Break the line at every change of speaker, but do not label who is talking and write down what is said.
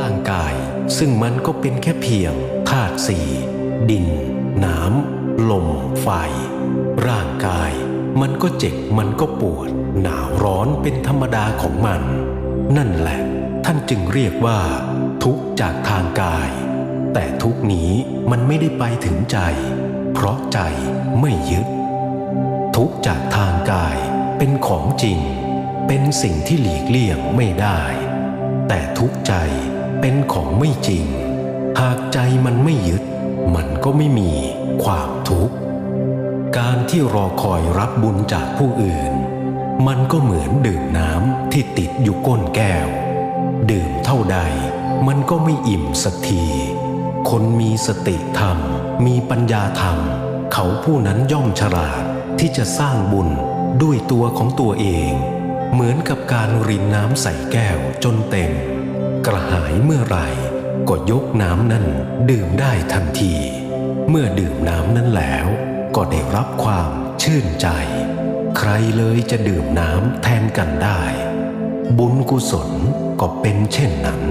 ร่างกาย ซึ่งมันก็เป็นแค่เพียงธาตุสี่ดิน น้ำ ลม ไฟ ร่างกาย มันก็เจ็บมันก็ปวด หนาวร้อนเป็นธรรมดาของมัน นั่นแหละ ท่านจึงเรียกว่า ทุกจากทางกาย แต่ทุกนี้มันไม่ได้ไปถึงใจ เพราะใจไม่ยึด ทุกจากทางกายเป็นของจริง เป็นสิ่งที่หลีกเลี่ยงไม่ได้ แต่ทุกใจ เป็นของไม่จริง หากใจมันไม่ยึด มันก็ไม่มีความทุกข์ การที่รอคอยรับบุญจากผู้อื่น มันก็เหมือนดื่มน้ำที่ติดอยู่ก้นแก้ว ดื่มเท่าใดมันก็ไม่อิ่มสักที คนมีสติธรรม มีปัญญาธรรม เขาผู้นั้นย่อมฉลาดที่จะสร้างบุญด้วยตัวของตัวเอง เหมือนกับการรินน้ำใส่แก้วจนเต็ม ระหายเมื่อไหร่ก็ยกน้ำนั้นดื่มได้ทันที เมื่อดื่มน้ำนั้นแล้วก็ได้รับความชื่นใจ ใครเลยจะดื่มน้ำแทนกันได้ บุญกุศลก็เป็นเช่นนั้น